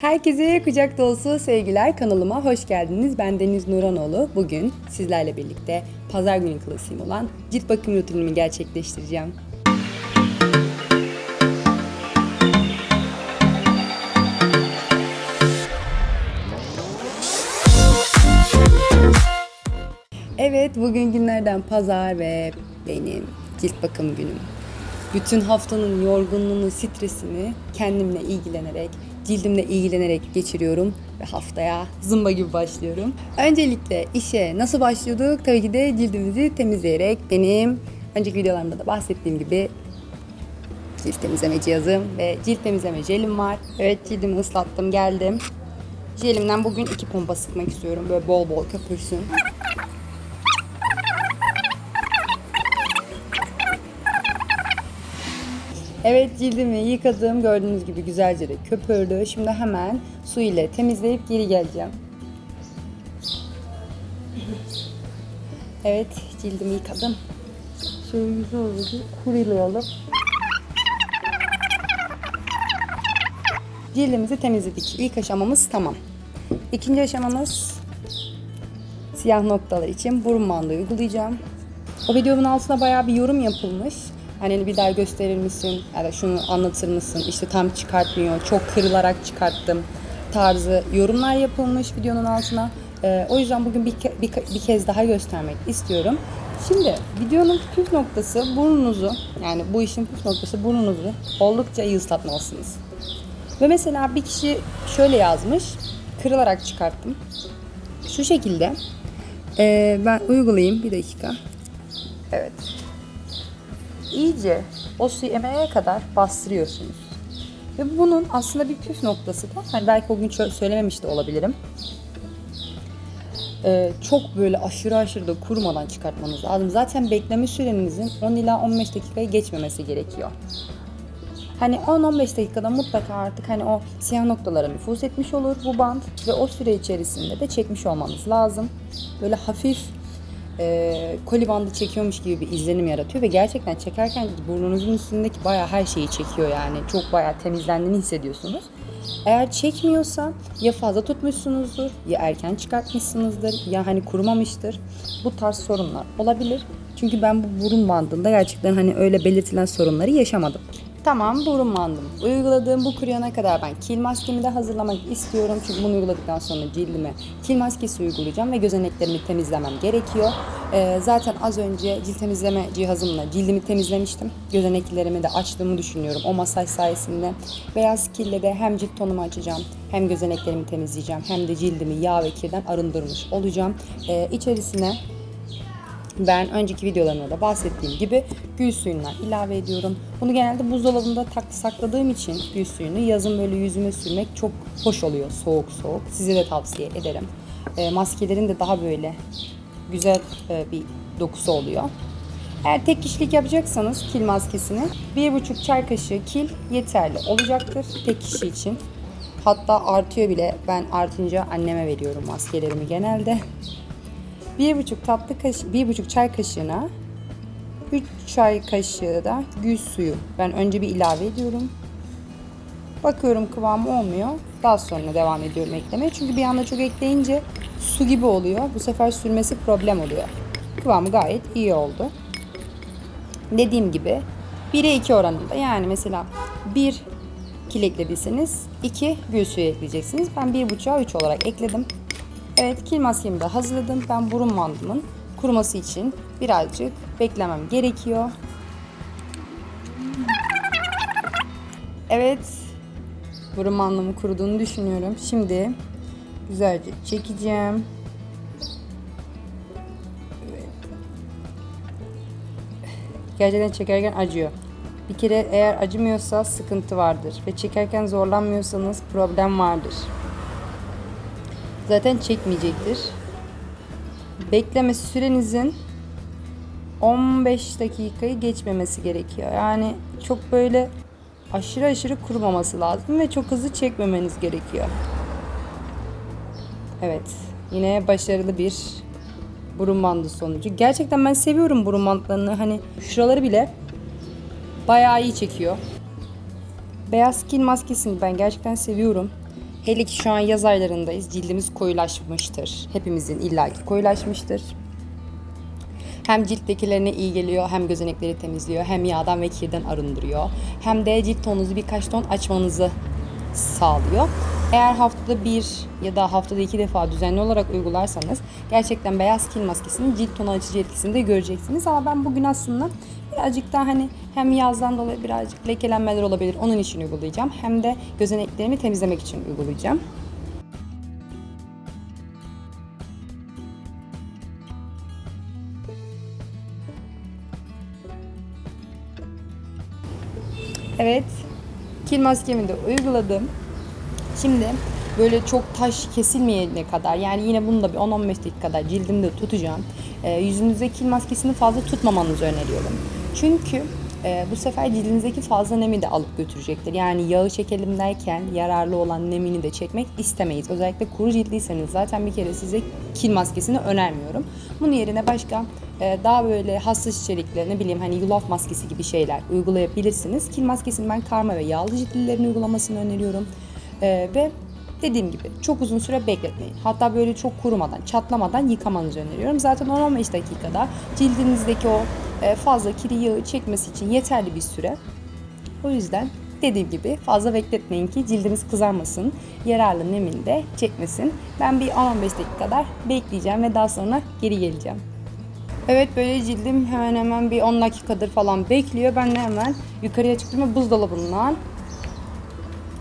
Herkese kucak dolusu sevgiler kanalıma hoş geldiniz. Ben Deniz Nuranoğlu. Bugün sizlerle birlikte pazar günü klasiğim olan cilt bakım rutinimi gerçekleştireceğim. Evet, bugün günlerden pazar ve benim cilt bakım günüm. Bütün haftanın yorgunluğunu, stresini kendimle ilgilenerek, cildimle ilgilenerek geçiriyorum ve haftaya zımba gibi başlıyorum. Öncelikle işe nasıl başlıyorduk? Tabii ki de cildimizi temizleyerek benim önceki videolarımda da bahsettiğim gibi cilt temizleme cihazım ve cilt temizleme jelim var. Evet cildimi ıslattım geldim. Jelimden bugün iki pompa sıkmak istiyorum. Böyle bol bol köpürsün. Evet cildimi yıkadım. Gördüğünüz gibi güzelce de köpürdü. Şimdi hemen su ile temizleyip geri geleceğim. Evet cildimi yıkadım. Şöyle güzel kurulayalım. Cildimizi temizledik. İlk aşamamız tamam. İkinci aşamamız siyah noktalar için burun bandı uygulayacağım. O videomun altına bayağı bir yorum yapılmış. Hani bir daha gösterir misin? Ya da şunu anlatır mısın? İşte tam çıkartmıyor. Çok kırılarak çıkarttım tarzı yorumlar yapılmış videonun altına. Ee, o yüzden bugün bir, ke- bir, bir kez daha göstermek istiyorum. Şimdi videonun püf noktası burnunuzu yani bu işin püf noktası burnunuzu oldukça iyi ıslatmalısınız. Ve mesela bir kişi şöyle yazmış. Kırılarak çıkarttım. Şu şekilde. Ee, ben uygulayayım bir dakika. Evet. İyice o suyu emeğe kadar bastırıyorsunuz. Ve bunun aslında bir püf noktası da hani belki o gün söylememiş de olabilirim. Ee, çok böyle aşırı aşırı da kurumadan çıkartmanız lazım. Zaten bekleme sürenizin 10 ila 15 dakikayı geçmemesi gerekiyor. Hani 10-15 dakikada mutlaka artık hani o siyah noktalara nüfuz etmiş olur bu band ve o süre içerisinde de çekmiş olmanız lazım. Böyle hafif e, koli çekiyormuş gibi bir izlenim yaratıyor ve gerçekten çekerken burnunuzun üstündeki bayağı her şeyi çekiyor yani. Çok bayağı temizlendiğini hissediyorsunuz. Eğer çekmiyorsa ya fazla tutmuşsunuzdur ya erken çıkartmışsınızdır ya hani kurumamıştır. Bu tarz sorunlar olabilir. Çünkü ben bu burun bandında gerçekten hani öyle belirtilen sorunları yaşamadım. Tamam burun bandım. Uyguladığım bu kuruyana kadar ben kil maskemi de hazırlamak istiyorum. Çünkü bunu uyguladıktan sonra cildime kil maskesi uygulayacağım ve gözeneklerimi temizlemem gerekiyor. Ee, zaten az önce cilt temizleme cihazımla cildimi temizlemiştim. Gözeneklerimi de açtığımı düşünüyorum o masaj sayesinde. Beyaz kille de hem cilt tonumu açacağım hem gözeneklerimi temizleyeceğim hem de cildimi yağ ve kirden arındırmış olacağım. Ee, içerisine ben önceki videolarımda da bahsettiğim gibi gül suyundan ilave ediyorum. Bunu genelde buzdolabında tak sakladığım için gül suyunu yazın böyle yüzüme sürmek çok hoş oluyor soğuk soğuk. Size de tavsiye ederim. E, maskelerin de daha böyle güzel e, bir dokusu oluyor. Eğer tek kişilik yapacaksanız kil maskesini 1,5 çay kaşığı kil yeterli olacaktır tek kişi için. Hatta artıyor bile. Ben artınca anneme veriyorum maskelerimi genelde. Bir buçuk tatlı kaşığı, bir buçuk çay kaşığına 3 çay kaşığı da gül suyu. Ben önce bir ilave ediyorum. Bakıyorum kıvamı olmuyor. Daha sonra devam ediyorum eklemeye. Çünkü bir anda çok ekleyince su gibi oluyor. Bu sefer sürmesi problem oluyor. Kıvamı gayet iyi oldu. Dediğim gibi 1'e 2 oranında. Yani mesela 1 kil eklediyseniz 2 gül suyu ekleyeceksiniz. Ben 1,5'a 3 olarak ekledim. Evet kil maskemi de hazırladım. Ben burun bandımın kuruması için birazcık beklemem gerekiyor. Evet burun bandımın kuruduğunu düşünüyorum. Şimdi güzelce çekeceğim. Gerçekten çekerken acıyor. Bir kere eğer acımıyorsa sıkıntı vardır ve çekerken zorlanmıyorsanız problem vardır zaten çekmeyecektir. Bekleme sürenizin 15 dakikayı geçmemesi gerekiyor. Yani çok böyle aşırı aşırı kurumaması lazım ve çok hızlı çekmemeniz gerekiyor. Evet. Yine başarılı bir burun bandı sonucu. Gerçekten ben seviyorum burun bandlarını. Hani şuraları bile bayağı iyi çekiyor. Beyaz skin maskesini ben gerçekten seviyorum. Hele ki şu an yaz aylarındayız. Cildimiz koyulaşmıştır. Hepimizin illaki koyulaşmıştır. Hem cilttekilerine iyi geliyor, hem gözenekleri temizliyor, hem yağdan ve kirden arındırıyor. Hem de cilt tonunuzu birkaç ton açmanızı sağlıyor. Eğer haftada bir ya da haftada iki defa düzenli olarak uygularsanız gerçekten beyaz kil maskesinin cilt tonu açıcı etkisini de göreceksiniz. Ama ben bugün aslında birazcık daha hani hem yazdan dolayı birazcık lekelenmeler olabilir onun için uygulayacağım. Hem de gözeneklerimi temizlemek için uygulayacağım. Evet. Kil maskemi de uyguladım. Şimdi böyle çok taş kesilmeyene kadar yani yine bunu da bir 10-15 dakika kadar cildimde tutacağım. Ee, yüzünüzde kil maskesini fazla tutmamanızı öneriyorum. Çünkü e, bu sefer cildinizdeki fazla nemi de alıp götürecektir. Yani yağı çekelim derken yararlı olan nemini de çekmek istemeyiz. Özellikle kuru ciltliyseniz zaten bir kere size kil maskesini önermiyorum. Bunun yerine başka e, daha böyle hassas içerikli ne bileyim hani yulaf maskesi gibi şeyler uygulayabilirsiniz. Kil maskesini ben karma ve yağlı ciltlilerin uygulamasını öneriyorum. E, ve dediğim gibi çok uzun süre bekletmeyin. Hatta böyle çok kurumadan, çatlamadan yıkamanızı öneriyorum. Zaten 10-15 dakikada cildinizdeki o e, fazla kiri yağı çekmesi için yeterli bir süre. O yüzden dediğim gibi fazla bekletmeyin ki cildimiz kızarmasın, yararlı nemini de çekmesin. Ben bir 10-15 dakika kadar bekleyeceğim ve daha sonra geri geleceğim. Evet böyle cildim hemen hemen bir 10 dakikadır falan bekliyor. Ben de hemen yukarıya çıktım ve buzdolabından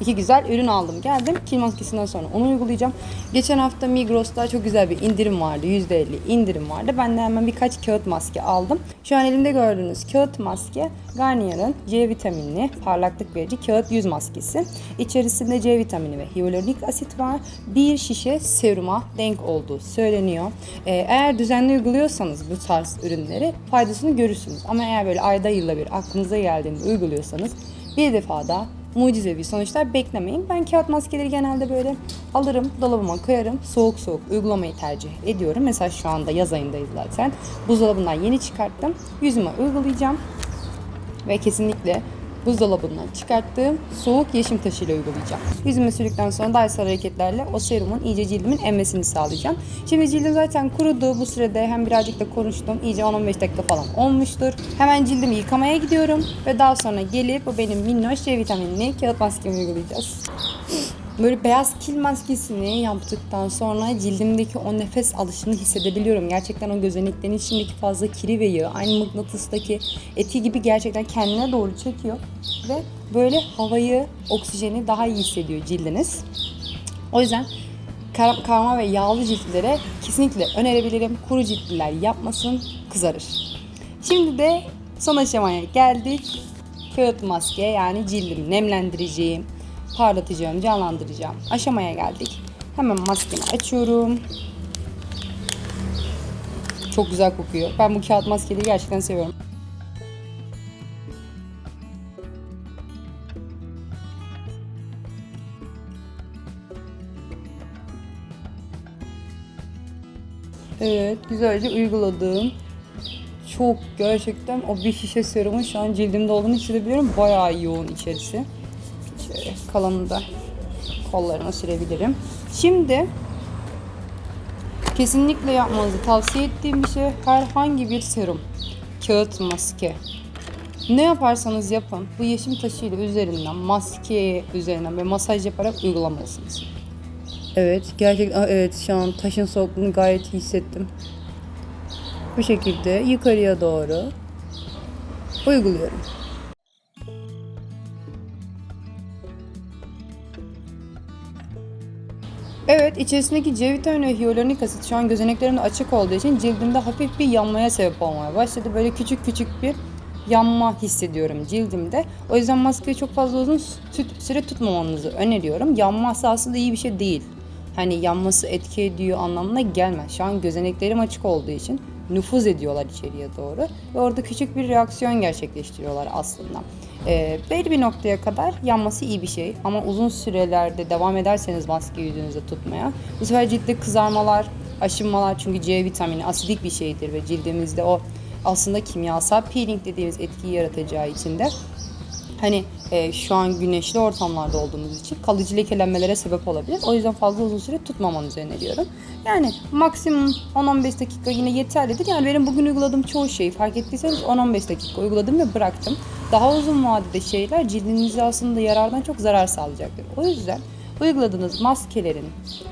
iki güzel ürün aldım. Geldim kil maskesinden sonra onu uygulayacağım. Geçen hafta Migros'ta çok güzel bir indirim vardı. %50 indirim vardı. Ben de hemen birkaç kağıt maske aldım. Şu an elimde gördüğünüz kağıt maske Garnier'ın C vitaminli parlaklık verici kağıt yüz maskesi. İçerisinde C vitamini ve hyaluronik asit var. Bir şişe seruma denk olduğu söyleniyor. Ee, eğer düzenli uyguluyorsanız bu tarz ürünleri faydasını görürsünüz. Ama eğer böyle ayda yılda bir aklınıza geldiğinde uyguluyorsanız bir defada mucizevi sonuçlar beklemeyin. Ben kağıt maskeleri genelde böyle alırım, dolabıma koyarım. Soğuk soğuk uygulamayı tercih ediyorum. Mesela şu anda yaz ayındayız zaten. Buzdolabından yeni çıkarttım. Yüzüme uygulayacağım. Ve kesinlikle buzdolabından çıkarttığım soğuk yeşim taşıyla uygulayacağım. Yüzüme sürdükten sonra daysal hareketlerle o serumun iyice cildimin emmesini sağlayacağım. Şimdi cildim zaten kurudu. Bu sürede hem birazcık da konuştum. İyice 10-15 dakika falan olmuştur. Hemen cildimi yıkamaya gidiyorum. Ve daha sonra gelip bu benim minnoş C vitaminli kağıt maskemi uygulayacağız. Böyle beyaz kil maskesini yaptıktan sonra cildimdeki o nefes alışını hissedebiliyorum. Gerçekten o gözeneklerin içindeki fazla kiri ve yağı aynı mıknatıstaki eti gibi gerçekten kendine doğru çekiyor. Ve böyle havayı, oksijeni daha iyi hissediyor cildiniz. O yüzden kar karma ve yağlı ciltlere kesinlikle önerebilirim. Kuru ciltliler yapmasın, kızarır. Şimdi de son aşamaya geldik. Kağıt maske yani cildimi nemlendireceğim parlatacağım, canlandıracağım aşamaya geldik. Hemen maskemi açıyorum. Çok güzel kokuyor. Ben bu kağıt maskeleri gerçekten seviyorum. Evet, güzelce uyguladım. Çok gerçekten o bir şişe serumun şu an cildimde olduğunu hissedebiliyorum. Bayağı yoğun içerisi. Kalanını da kollarıma sürebilirim. Şimdi kesinlikle yapmanızı tavsiye ettiğim bir şey herhangi bir serum, kağıt maske. Ne yaparsanız yapın bu yeşim taşıyla üzerinden maske üzerinden ve masaj yaparak uygulamalısınız. Evet gerçekten evet şu an taşın soğukluğunu gayet iyi hissettim. Bu şekilde yukarıya doğru uyguluyorum. Evet, içerisindeki C vitamini ve hyaluronik asit şu an gözeneklerimde açık olduğu için cildimde hafif bir yanmaya sebep olmaya başladı. Böyle küçük küçük bir yanma hissediyorum cildimde. O yüzden maskeyi çok fazla uzun süre tutmamanızı öneriyorum. Yanması aslında iyi bir şey değil. Hani yanması etki ediyor anlamına gelmez. Şu an gözeneklerim açık olduğu için nüfuz ediyorlar içeriye doğru. Ve orada küçük bir reaksiyon gerçekleştiriyorlar aslında. Ee, belli bir noktaya kadar yanması iyi bir şey ama uzun sürelerde devam ederseniz maske yüzünüzde tutmaya bu sefer ciltte kızarmalar, aşınmalar çünkü C vitamini asidik bir şeydir ve cildimizde o aslında kimyasal peeling dediğimiz etkiyi yaratacağı için de hani e, şu an güneşli ortamlarda olduğumuz için kalıcı lekelenmelere sebep olabilir. O yüzden fazla uzun süre tutmamanızı öneriyorum. Yani maksimum 10-15 dakika yine yeterlidir. Yani benim bugün uyguladığım çoğu şeyi fark ettiyseniz 10-15 dakika uyguladım ve bıraktım. Daha uzun vadede şeyler cildinize aslında yarardan çok zarar sağlayacaktır. O yüzden uyguladığınız maskelerin,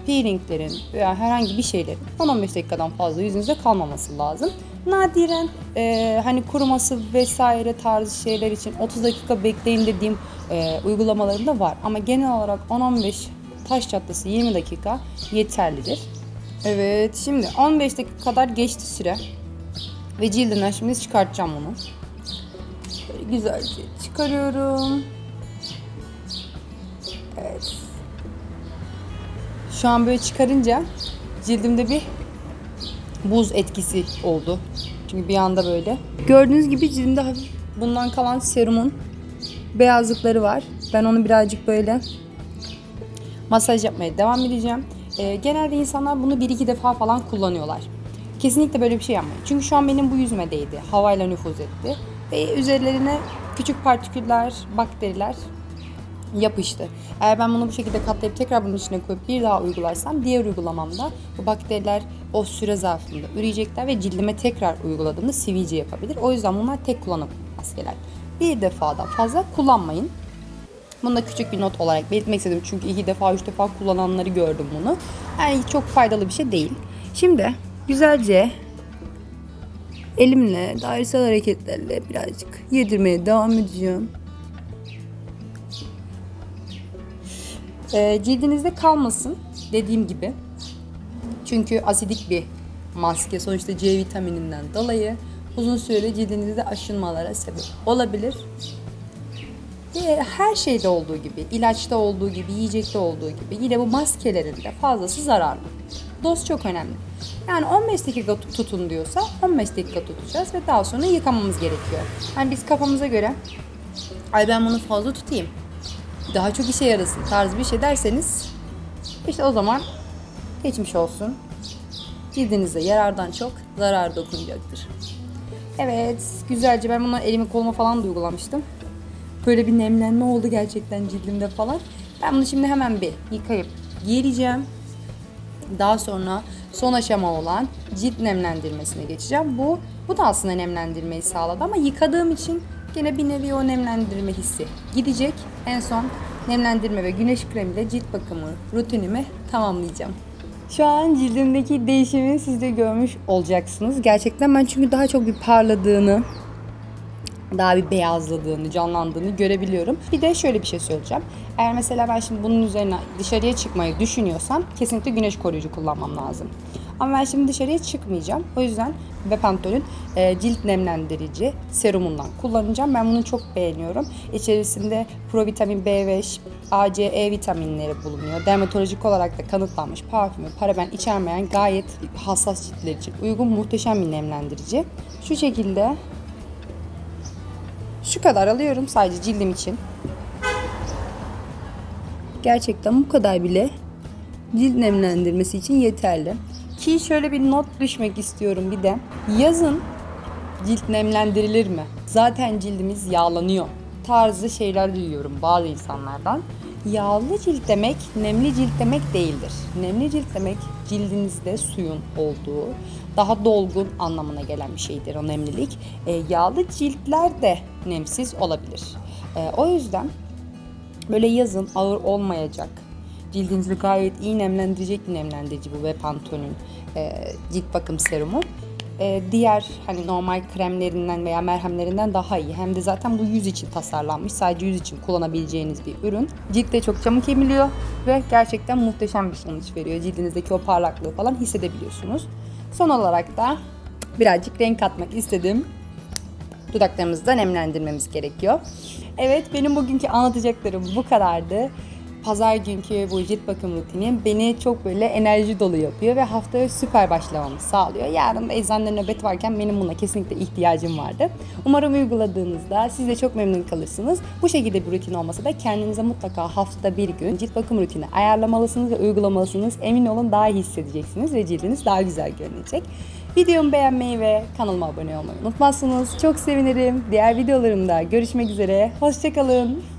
peelinglerin veya herhangi bir şeylerin 10-15 dakikadan fazla yüzünüzde kalmaması lazım. Nadiren e, hani kuruması vesaire tarzı şeyler için 30 dakika bekleyin dediğim e, uygulamalarım da var. Ama genel olarak 10-15 taş çatlası 20 dakika yeterlidir. Evet şimdi 15 dakika kadar geçti süre. Ve cildinden şimdi çıkartacağım onu. Güzelce çıkarıyorum. Evet. Şu an böyle çıkarınca cildimde bir buz etkisi oldu. Çünkü bir anda böyle. Gördüğünüz gibi cildimde hafif bundan kalan serumun beyazlıkları var. Ben onu birazcık böyle masaj yapmaya devam edeceğim. Ee, genelde insanlar bunu bir iki defa falan kullanıyorlar. Kesinlikle böyle bir şey yapmayın. Çünkü şu an benim bu yüzüme değdi. Havayla nüfuz etti. Ve üzerlerine küçük partiküller, bakteriler yapıştı. Eğer ben bunu bu şekilde katlayıp tekrar bunun içine koyup bir daha uygularsam diğer uygulamamda bu bakteriler o süre zarfında üreyecekler ve cildime tekrar uyguladığımda sivilce yapabilir. O yüzden bunlar tek kullanım maskeler. Bir defadan fazla kullanmayın. Bunu da küçük bir not olarak belirtmek istedim. Çünkü iki defa, üç defa kullananları gördüm bunu. Yani çok faydalı bir şey değil. Şimdi güzelce elimle dairesel hareketlerle birazcık yedirmeye devam edeceğim. Ee, cildinizde kalmasın dediğim gibi. Çünkü asidik bir maske sonuçta C vitamininden dolayı uzun süreli cildinizde aşınmalara sebep olabilir. Ve her şeyde olduğu gibi, ilaçta olduğu gibi, yiyecekte olduğu gibi yine bu maskelerin de fazlası zararlı. Doz çok önemli. Yani 15 dakika tutun diyorsa 15 dakika tutacağız ve daha sonra yıkamamız gerekiyor. Yani biz kafamıza göre ay ben bunu fazla tutayım daha çok işe yarasın tarzı bir şey derseniz işte o zaman geçmiş olsun. Cildinize yarardan çok zarar dokunacaktır. Evet güzelce ben bunu elimi koluma falan da uygulamıştım. Böyle bir nemlenme oldu gerçekten cildimde falan. Ben bunu şimdi hemen bir yıkayıp giyeceğim. Daha sonra son aşama olan cilt nemlendirmesine geçeceğim. Bu bu da aslında nemlendirmeyi sağladı ama yıkadığım için gene bir nevi o nemlendirme hissi gidecek. En son nemlendirme ve güneş kremiyle cilt bakımı rutinimi tamamlayacağım. Şu an cildimdeki değişimi siz de görmüş olacaksınız. Gerçekten ben çünkü daha çok bir parladığını, daha bir beyazladığını, canlandığını görebiliyorum. Bir de şöyle bir şey söyleyeceğim. Eğer mesela ben şimdi bunun üzerine dışarıya çıkmayı düşünüyorsam kesinlikle güneş koruyucu kullanmam lazım. Ama ben şimdi dışarıya çıkmayacağım. O yüzden Bepantol'ün e, cilt nemlendirici serumundan kullanacağım. Ben bunu çok beğeniyorum. İçerisinde provitamin B5, A, C, E vitaminleri bulunuyor. Dermatolojik olarak da kanıtlanmış parfümü, paraben içermeyen gayet hassas ciltler için uygun muhteşem bir nemlendirici. Şu şekilde şu kadar alıyorum sadece cildim için. Gerçekten bu kadar bile cilt nemlendirmesi için yeterli. Ki şöyle bir not düşmek istiyorum bir de. Yazın cilt nemlendirilir mi? Zaten cildimiz yağlanıyor tarzı şeyler duyuyorum bazı insanlardan. Yağlı cilt demek nemli cilt demek değildir. Nemli cilt demek cildinizde suyun olduğu, daha dolgun anlamına gelen bir şeydir o nemlilik. E, yağlı ciltler de nemsiz olabilir. E, o yüzden böyle yazın ağır olmayacak, cildinizi gayet iyi nemlendirecek bir nemlendirici bu ve Pantone'ün e, cilt bakım serumu. E, diğer hani normal kremlerinden veya merhemlerinden daha iyi. Hem de zaten bu yüz için tasarlanmış. Sadece yüz için kullanabileceğiniz bir ürün. Ciltte çok çabuk emiliyor ve gerçekten muhteşem bir sonuç veriyor. Cildinizdeki o parlaklığı falan hissedebiliyorsunuz. Son olarak da birazcık renk katmak istedim. Dudaklarımızı da nemlendirmemiz gerekiyor. Evet benim bugünkü anlatacaklarım bu kadardı pazar günkü bu cilt bakım rutini beni çok böyle enerji dolu yapıyor ve haftaya süper başlamamı sağlıyor. Yarın da eczanede nöbet varken benim buna kesinlikle ihtiyacım vardı. Umarım uyguladığınızda siz de çok memnun kalırsınız. Bu şekilde bir rutin olmasa da kendinize mutlaka haftada bir gün cilt bakım rutini ayarlamalısınız ve uygulamalısınız. Emin olun daha iyi hissedeceksiniz ve cildiniz daha güzel görünecek. Videomu beğenmeyi ve kanalıma abone olmayı unutmazsınız. Çok sevinirim. Diğer videolarımda görüşmek üzere. Hoşçakalın.